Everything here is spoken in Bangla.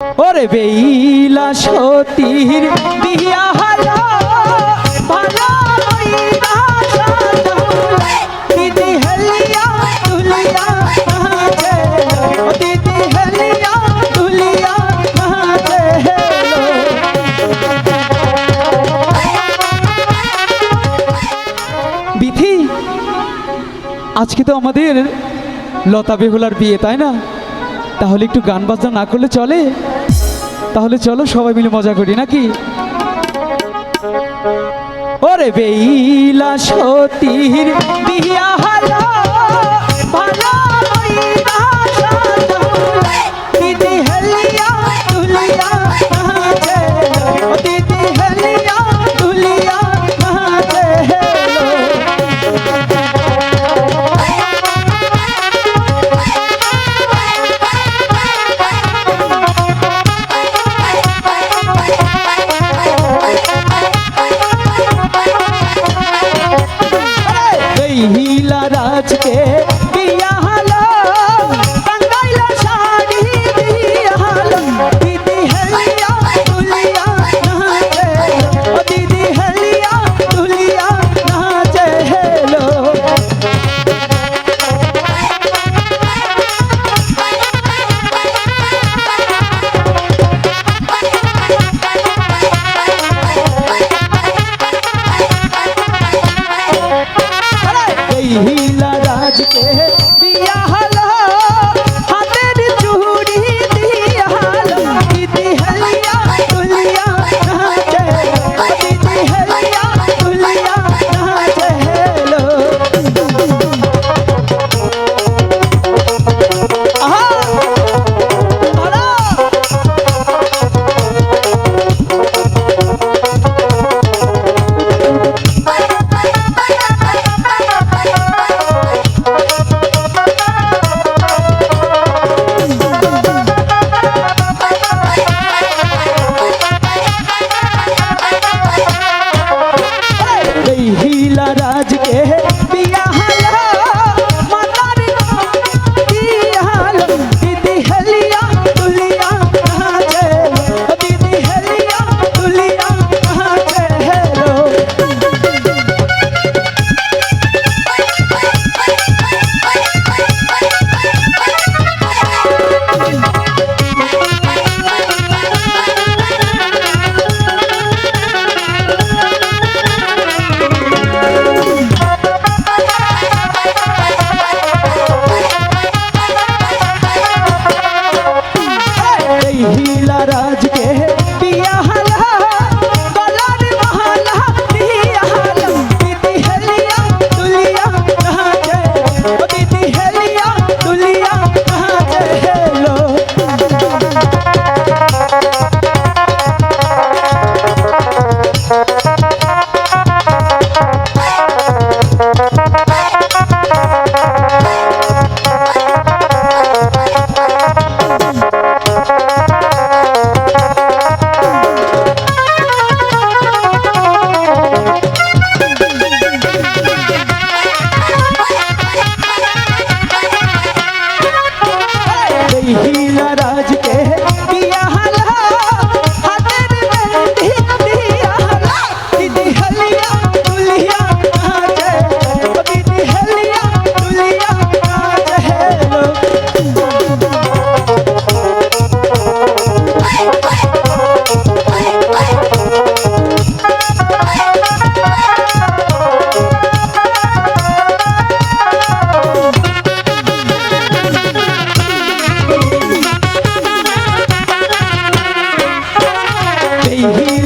ওরে বেইলা সতীর বিয়া তুলিয়া বিথি আজকে তো আমাদের লতা বেহুলার বিয়ে তাই না? তাহলে একটু গান বাজনা না করলে চলে? তাহলে চলো সবাই মিলে মজা করি, নাকি? ওরে বেইলা সতীর হালো ভালো ही लाज के बिया हला। de guerreiro. ही